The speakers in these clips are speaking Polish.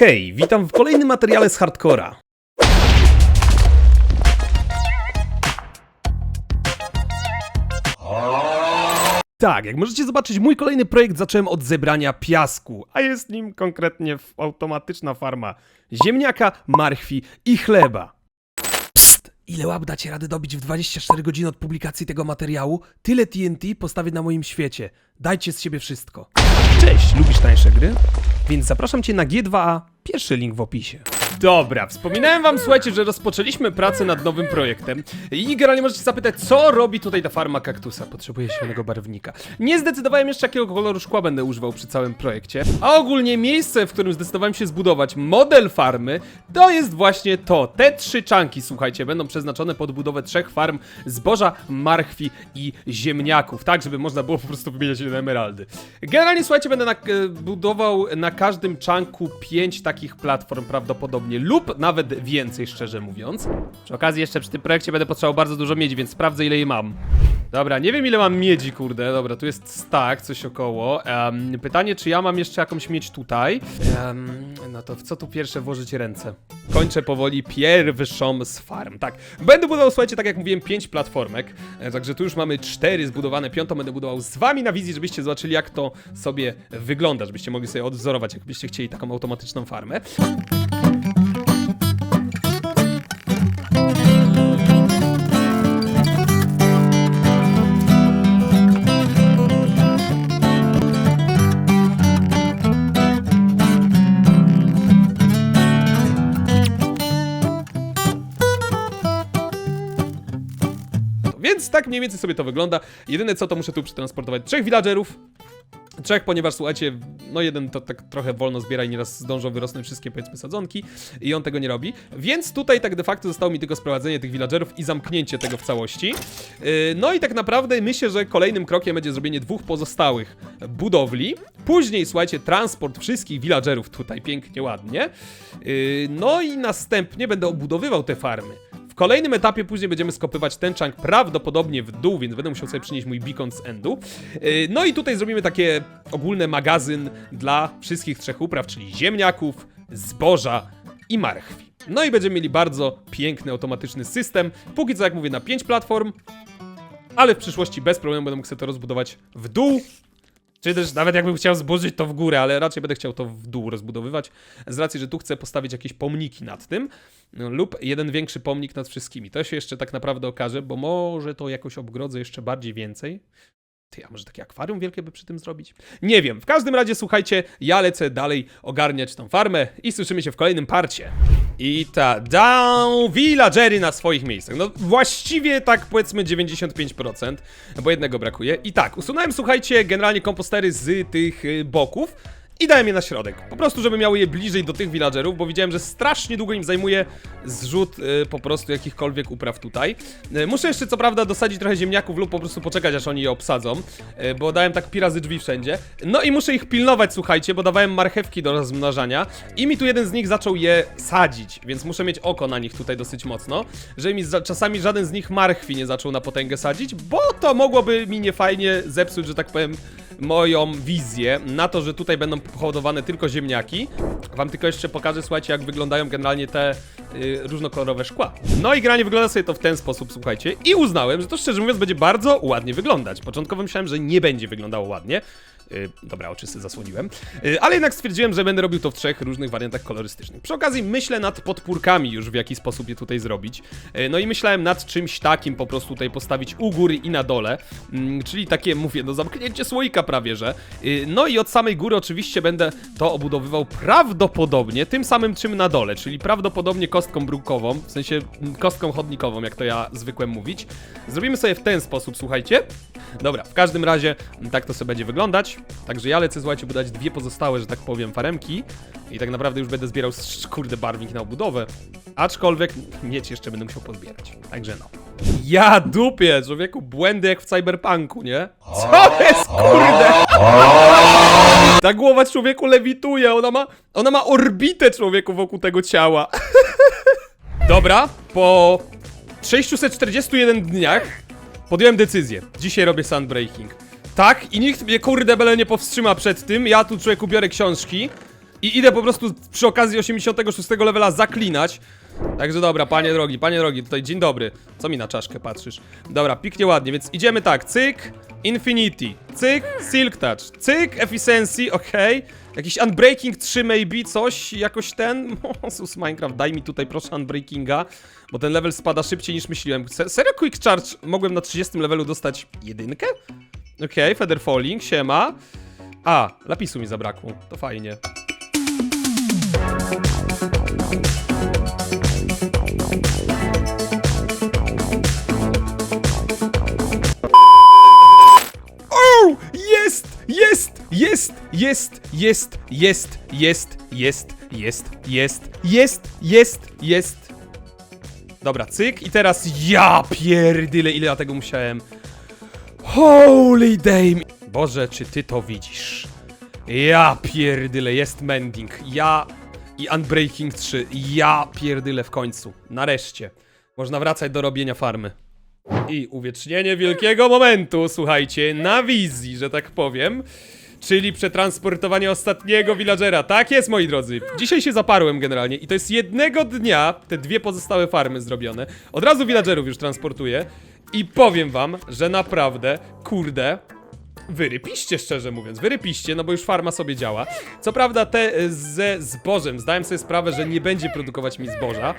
Hej, witam w kolejnym materiale z Hardcora. Tak, jak możecie zobaczyć, mój kolejny projekt zacząłem od zebrania piasku, a jest nim konkretnie automatyczna farma ziemniaka, marchwi i chleba. Psst, ile łap dacie radę dobić w 24 godziny od publikacji tego materiału? Tyle TNT postawię na moim świecie. Dajcie z siebie wszystko. Cześć, lubisz tańsze gry? Więc zapraszam cię na G2A, pierwszy link w opisie. Dobra, wspominałem wam, słuchajcie, że rozpoczęliśmy pracę nad nowym projektem i generalnie możecie zapytać, co robi tutaj ta farma kaktusa. Potrzebuję zielonego barwnika. Nie zdecydowałem jeszcze, jakiego koloru szkła będę używał przy całym projekcie, a ogólnie miejsce, w którym zdecydowałem się zbudować model farmy, to jest właśnie to. Te trzy czanki, słuchajcie, będą przeznaczone pod budowę trzech farm zboża, marchwi i ziemniaków, tak, żeby można było po prostu wymieniać je na emeraldy. Generalnie, słuchajcie, będę na, e, budował na każdym czanku pięć takich platform prawdopodobnie, lub nawet więcej, szczerze mówiąc. Przy okazji jeszcze przy tym projekcie będę potrzebował bardzo dużo miedzi, więc sprawdzę ile jej mam. Dobra, nie wiem ile mam miedzi, kurde. Dobra, tu jest stack, coś około. Em, pytanie, czy ja mam jeszcze jakąś miedź tutaj? Em, no to w co tu pierwsze włożyć ręce? Kończę powoli pierwszą z farm. Tak, będę budował, słuchajcie, tak jak mówiłem, pięć platformek. E, Także tu już mamy cztery zbudowane. Piątą będę budował z wami na wizji, żebyście zobaczyli, jak to sobie wygląda, żebyście mogli sobie odwzorować, jakbyście chcieli taką automatyczną farmę. Tak mniej więcej sobie to wygląda. Jedyne co to muszę tu przetransportować trzech villagerów. Trzech, ponieważ słuchajcie, no jeden to tak trochę wolno zbiera i nieraz zdążą wyrosnąć wszystkie powiedzmy sadzonki i on tego nie robi. Więc tutaj tak de facto zostało mi tylko sprowadzenie tych villagerów i zamknięcie tego w całości. Yy, no i tak naprawdę myślę, że kolejnym krokiem będzie zrobienie dwóch pozostałych budowli. Później, słuchajcie, transport wszystkich villagerów tutaj pięknie, ładnie. Yy, no i następnie będę obudowywał te farmy. Kolejnym etapie później będziemy skopywać ten chunk prawdopodobnie w dół, więc będę musiał sobie przynieść mój beacon z endu. Yy, No i tutaj zrobimy takie ogólny magazyn dla wszystkich trzech upraw, czyli ziemniaków, zboża i marchwi. No i będziemy mieli bardzo piękny, automatyczny system. Póki co, jak mówię, na 5 platform, ale w przyszłości bez problemu będę mógł sobie to rozbudować w dół. Czy też nawet jakbym chciał zburzyć to w górę, ale raczej będę chciał to w dół rozbudowywać, z racji, że tu chcę postawić jakieś pomniki nad tym, no, lub jeden większy pomnik nad wszystkimi. To się jeszcze tak naprawdę okaże, bo może to jakoś obgrodzę jeszcze bardziej więcej. Ty, a może takie akwarium wielkie by przy tym zrobić? Nie wiem. W każdym razie, słuchajcie, ja lecę dalej ogarniać tą farmę i słyszymy się w kolejnym parcie. I ta down villagery na swoich miejscach. No właściwie tak powiedzmy 95%, bo jednego brakuje. I tak, usunąłem, słuchajcie, generalnie kompostery z tych y, boków. I dałem je na środek. Po prostu, żeby miały je bliżej do tych villagerów, bo widziałem, że strasznie długo im zajmuje zrzut y, po prostu jakichkolwiek upraw tutaj. Y, muszę jeszcze co prawda dosadzić trochę ziemniaków lub po prostu poczekać, aż oni je obsadzą, y, bo dałem tak pi razy drzwi wszędzie. No i muszę ich pilnować, słuchajcie, bo dawałem marchewki do rozmnażania i mi tu jeden z nich zaczął je sadzić, więc muszę mieć oko na nich tutaj dosyć mocno, żeby mi za, czasami żaden z nich marchwi nie zaczął na potęgę sadzić, bo to mogłoby mi niefajnie zepsuć, że tak powiem, moją wizję na to, że tutaj będą pohodowane tylko ziemniaki. Wam tylko jeszcze pokażę, słuchajcie, jak wyglądają generalnie te y, różnokolorowe szkła. No i generalnie wygląda sobie to w ten sposób, słuchajcie. I uznałem, że to szczerze mówiąc będzie bardzo ładnie wyglądać. Początkowo myślałem, że nie będzie wyglądało ładnie. Y, dobra, oczy sobie zasłoniłem. Y, ale jednak stwierdziłem, że będę robił to w trzech różnych wariantach kolorystycznych. Przy okazji myślę nad podpórkami już, w jaki sposób je tutaj zrobić. Y, no i myślałem nad czymś takim po prostu tutaj postawić u góry i na dole. Mm, czyli takie, mówię, no zamknięcie słoika prawie, że. No i od samej góry oczywiście będę to obudowywał prawdopodobnie tym samym czym na dole, czyli prawdopodobnie kostką brukową, w sensie mm, kostką chodnikową, jak to ja zwykłem mówić. Zrobimy sobie w ten sposób, słuchajcie. Dobra, w każdym razie tak to sobie będzie wyglądać. Także ja lecę, słuchajcie, budać dwie pozostałe, że tak powiem, faremki. I tak naprawdę już będę zbierał, kurde, barwnik na obudowę. Aczkolwiek mieć jeszcze będę musiał pozbierać. Także no. Ja dupię, człowieku, błędy jak w cyberpunku, nie? Co jest, kurde? Ta głowa człowieku lewituje, ona ma, ona ma orbitę człowieku wokół tego ciała. Dobra, po 641 dniach podjąłem decyzję. Dzisiaj robię sunbreaking. Tak, i nikt mnie kurde bele nie powstrzyma przed tym. Ja tu człowieku biorę książki. i idę po prostu przy okazji 86 levela zaklinać. Także dobra, panie drogi, panie drogi, tutaj dzień dobry. Co mi na czaszkę patrzysz? Dobra, piknie ładnie, więc idziemy tak, cyk, Infinity, cyk, Silk Touch, cyk, Efficiency, okej. Jakiś Unbreaking 3 maybe, coś, jakoś ten. Sus Minecraft, daj mi tutaj proszę Unbreakinga, bo ten level spada szybciej niż myśliłem. Se serio Quick Charge mogłem na 30 levelu dostać jedynkę? Okej, Feather Falling, siema. A, lapisu mi zabrakło, to fajnie. Jest! Jest! Jest! Jest! Jest! Jest! Jest! Jest! Jest! Jest! Jest! Jest! Dobra, cyk i teraz ja pierdyle ile ja tego musiałem. Holy damn! Boże, czy ty to widzisz? Ja pierdyle, jest mending. Ja i Unbreaking 3. Ja pierdyle w końcu. Nareszcie. Można wracać do robienia farmy. I uwiecznienie wielkiego momentu, słuchajcie, na wizji, że tak powiem. Czyli przetransportowanie ostatniego villagera. Tak jest, moi drodzy. Dzisiaj się zaparłem generalnie i to jest jednego dnia te dwie pozostałe farmy zrobione. Od razu villagerów już transportuję. I powiem wam, że naprawdę, kurde, Wyrypiście, szczerze mówiąc, wyrypiście, no bo już farma sobie działa. Co prawda te e, ze zbożem, zdałem sobie sprawę, że nie będzie produkować mi zboża,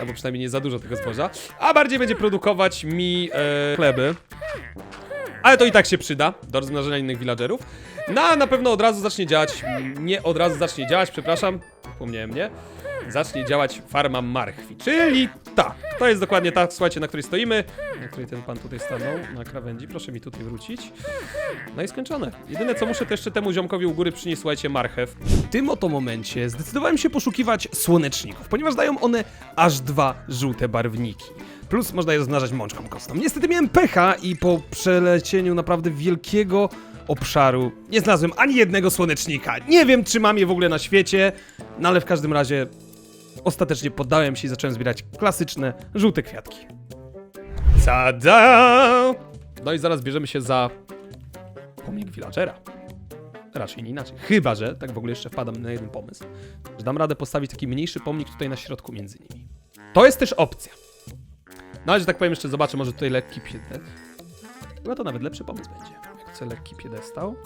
albo przynajmniej nie za dużo tego zboża, a bardziej będzie produkować mi e, chleby. Ale to i tak się przyda do rozmnażania innych villagerów. No na pewno od razu zacznie działać, nie od razu zacznie działać, przepraszam, pomniałem, nie? Zacznie działać farma marchwi, czyli ta. To jest dokładnie ta, słuchajcie, na której stoimy, na której ten pan tutaj stanął, na krawędzi, proszę mi tutaj wrócić. No i skończone. Jedyne co muszę to jeszcze temu ziomkowi u góry przynieść, słuchajcie, marchew. W tym oto momencie zdecydowałem się poszukiwać słoneczników, ponieważ dają one aż dwa żółte barwniki. Plus można je rozmnażać mączką kostną. Niestety miałem pecha i po przelecieniu naprawdę wielkiego obszaru nie znalazłem ani jednego słonecznika. Nie wiem, czy mam je w ogóle na świecie, no ale w każdym razie ostatecznie poddałem się i zacząłem zbierać klasyczne żółte kwiatki. Tada! No i zaraz bierzemy się za pomnik villagera. Raczej nie inaczej. Chyba, że tak w ogóle jeszcze wpadam na jeden pomysł, że dam radę postawić taki mniejszy pomnik tutaj na środku między nimi. To jest też opcja. No ale, że tak powiem, jeszcze zobaczę, może tutaj lekki piedestał. Chyba to nawet lepszy pomysł będzie. Jak chcę lekki piedestał.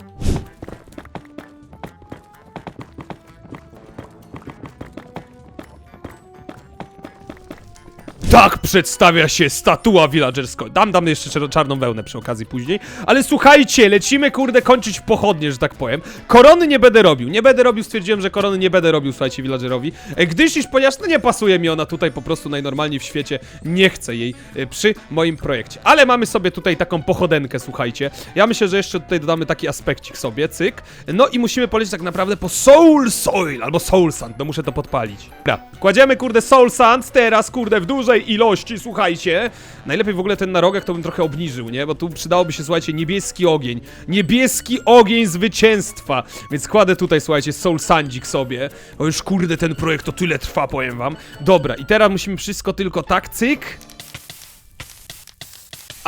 Tak przedstawia się statua villagerska. Dam, dam jeszcze czar- czarną wełnę przy okazji później. Ale słuchajcie, lecimy kurde kończyć pochodnie, że tak powiem. Korony nie będę robił. Nie będę robił, stwierdziłem, że korony nie będę robił, słuchajcie, villagerowi. E, Gdyż iż, ponieważ no nie pasuje mi ona tutaj po prostu najnormalniej w świecie. Nie chcę jej e, przy moim projekcie. Ale mamy sobie tutaj taką pochodenkę, słuchajcie. Ja myślę, że jeszcze tutaj dodamy taki aspekcik sobie, cyk. No i musimy polecieć tak naprawdę po Soul Soil albo Soul Sand, no muszę to podpalić. Dobra, kładziemy kurde Soul Sand teraz, kurde, w dużej ilości, słuchajcie. Najlepiej w ogóle ten na to bym trochę obniżył, nie? Bo tu przydałoby się, słuchajcie, niebieski ogień. Niebieski ogień zwycięstwa. Więc kładę tutaj, słuchajcie, Soul Sandzik sobie. O już kurde, ten projekt to tyle trwa, powiem wam. Dobra, i teraz musimy wszystko tylko tak, cyk.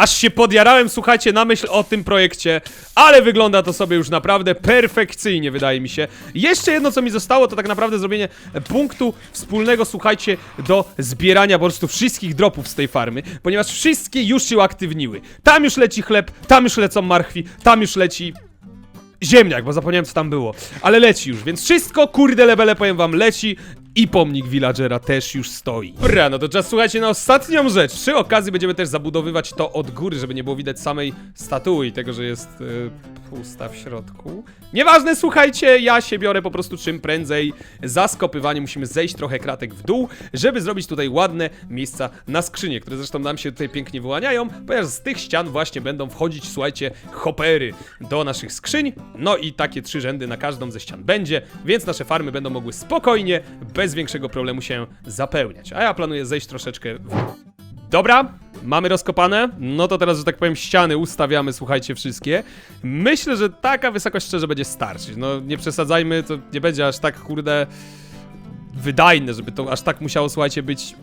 Aż się podjarałem, słuchajcie, na myśl o tym projekcie, ale wygląda to sobie już naprawdę perfekcyjnie, wydaje mi się. Jeszcze jedno, co mi zostało, to tak naprawdę zrobienie punktu wspólnego, słuchajcie, do zbierania po prostu wszystkich dropów z tej farmy, ponieważ wszystkie już się uaktywniły. Tam już leci chleb, tam już lecą marchwi, tam już leci ziemniak, bo zapomniałem co tam było. Ale leci już, więc wszystko, kurde levele, powiem wam, leci i pomnik villagera też już stoi. Dobra, no to czas słuchajcie na ostatnią rzecz. Przy okazji będziemy też zabudowywać to od góry, żeby nie było widać samej statui, tego, że jest yy, pusta w środku. Nieważne, słuchajcie, ja się biorę po prostu czym prędzej za skopywanie. Musimy zejść trochę kratek w dół, żeby zrobić tutaj ładne miejsca na skrzynie, które zresztą nam się tutaj pięknie wyłaniają, ponieważ z tych ścian właśnie będą wchodzić, słuchajcie, hopery do naszych skrzyń. No i takie trzy rzędy na każdą ze ścian będzie, więc nasze farmy będą mogły spokojnie, bez większego problemu się zapełniać. A ja planuję zejść troszeczkę w Dobra, mamy rozkopane. No to teraz, że tak powiem, ściany ustawiamy, słuchajcie, wszystkie. Myślę, że taka wysokość szczerze będzie starczyć. No nie przesadzajmy, to nie będzie aż tak, kurde, wydajne, żeby to aż tak musiało, słuchajcie, być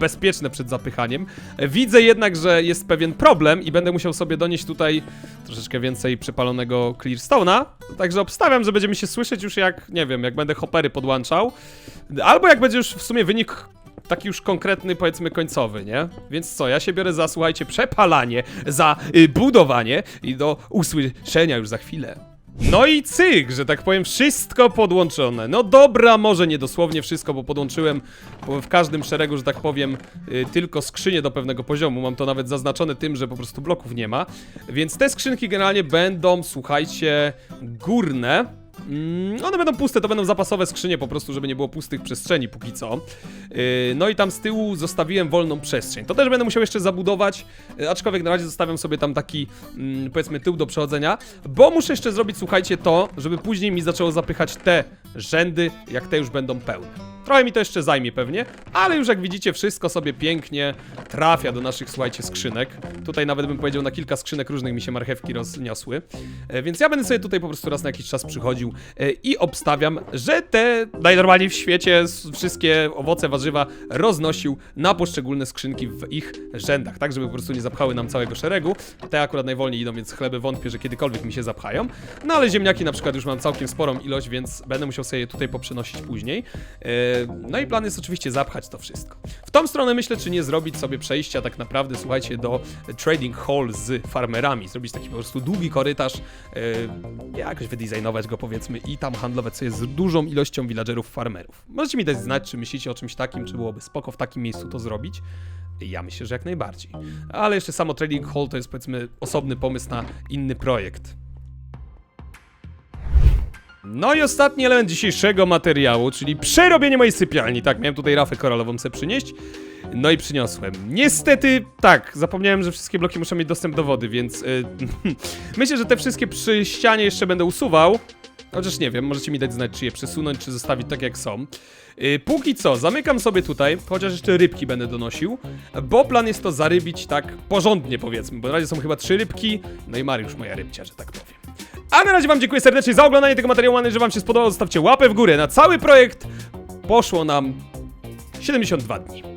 bezpieczne przed zapychaniem. Widzę jednak, że jest pewien problem i będę musiał sobie donieść tutaj troszeczkę więcej przepalonego Clearstone'a. Także obstawiam, że będziemy się słyszeć już jak, nie wiem, jak będę hopery podłączał. Albo jak będzie już w sumie wynik taki już konkretny, powiedzmy końcowy, nie? Więc co, ja się biorę za, słuchajcie, przepalanie, za y, budowanie i do usłyszenia już za chwilę. No i cyk, że tak powiem, wszystko podłączone. No dobra, może nie dosłownie wszystko, bo podłączyłem po- w każdym szeregu, że tak powiem, y, tylko skrzynie do pewnego poziomu. Mam to nawet zaznaczone tym, że po prostu bloków nie ma. Więc te skrzynki generalnie będą, słuchajcie, górne. Mm, one będą puste, to będą zapasowe skrzynie po prostu, żeby nie było pustych przestrzeni póki co. Yy, no i tam z tyłu zostawiłem wolną przestrzeń. To też będę musiał jeszcze zabudować, yy, aczkolwiek na razie zostawiam sobie tam taki, mm, powiedzmy, tył do przechodzenia, bo muszę jeszcze zrobić, słuchajcie, to, żeby później mi zaczęło zapychać te rzędy, jak te już będą pełne. Trochę mi to jeszcze zajmie pewnie, ale już jak widzicie wszystko sobie pięknie trafia do naszych, słuchajcie, skrzynek. Tutaj nawet bym powiedział na kilka skrzynek różnych mi się marchewki rozniosły. E, Więc ja będę sobie tutaj po prostu raz na jakiś czas przychodził e, i obstawiam, że te najnormalniej w świecie wszystkie owoce, warzywa roznosił na poszczególne skrzynki w ich rzędach, tak żeby po prostu nie zapchały nam całego szeregu. Te akurat najwolniej idą, więc chleby wątpię, że kiedykolwiek mi się zapchają. No ale ziemniaki na przykład już mam całkiem sporą ilość, więc będę musiał sobie je tutaj poprzenosić później. E, No i plan jest oczywiście zapchać to wszystko. W tą stronę myślę, czy nie zrobić sobie przejścia tak naprawdę, słuchajcie, do trading hall z farmerami. Zrobić taki po prostu długi korytarz, e, jakoś wydizajnować go powiedzmy i tam handlować sobie z dużą ilością villagerów farmerów. Możecie mi dać znać, czy myślicie o czymś takim, czy byłoby spoko w takim miejscu to zrobić. Ja myślę, że jak najbardziej. Ale jeszcze samo trading hall to jest powiedzmy osobny pomysł na inny projekt. No i ostatni element dzisiejszego materiału, czyli przerobienie mojej sypialni. Tak, miałem tutaj rafę koralową sobie przynieść. No i przyniosłem. Niestety, tak, zapomniałem, że wszystkie bloki muszą mieć dostęp do wody, więc y, myślę, że te wszystkie przy ścianie jeszcze będę usuwał. Chociaż nie wiem, możecie mi dać znać, czy je przesunąć, czy zostawić tak jak są. Yy, póki co, zamykam sobie tutaj, chociaż jeszcze rybki będę donosił, bo plan jest to zarybić tak porządnie powiedzmy, bo na razie są chyba trzy rybki, no i Mariusz moja rybcia, że tak powiem. A na razie wam dziękuję serdecznie za oglądanie tego materiału, mam że wam się spodobało, zostawcie łapę w górę. Na cały projekt poszło nam 72 dni.